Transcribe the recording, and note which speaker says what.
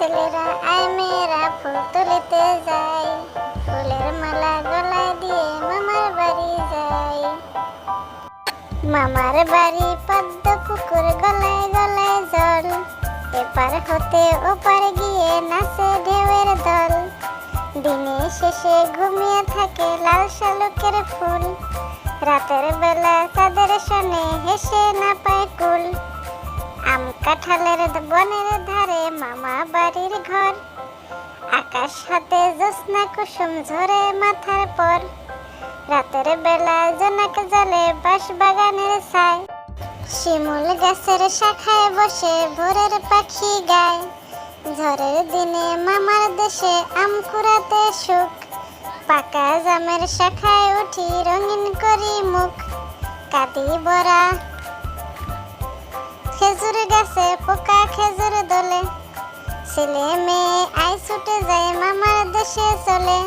Speaker 1: ছেলেরা আয় মেয়েরা, ফুল তুলিতে যায়। ফুলের মালা গলায় দিয়ে মামার বাড়ি যায়। মামার বাড়ি পদ্ম পুকুর গলায় গলায় জল। এপার হতে ওপার গিয়ে নাচে ঢেউয়ের দল। দিনে শেষে ঘুমিয়ে থাকে লাল শালুকের ফুল। রাতের বেলা চাঁদের সনে হেসে না কাঁঠালের বনের ধারে মামা বাড়ির ঘর। আকাশ হাতে জ্যোৎস্না কুসুম ঝরে মাথার পর। রাতের বেলা জোনাক জলে বাঁশ বাগানের ছায় শিমুল গাছের শাখায় বসে ভোরের পাখি গায়। ঝড়ের দিনে মামার দেশে আম কুড়াতে সুখ। পাকা জামের শাখায় উঠি রঙিন করি মুখ। কাঁদি বরা খেজুর গাছে পোকা খেজুর দোলে। ছেলে মেয়ে আই ছুটে যায় মামার দেশে চলে।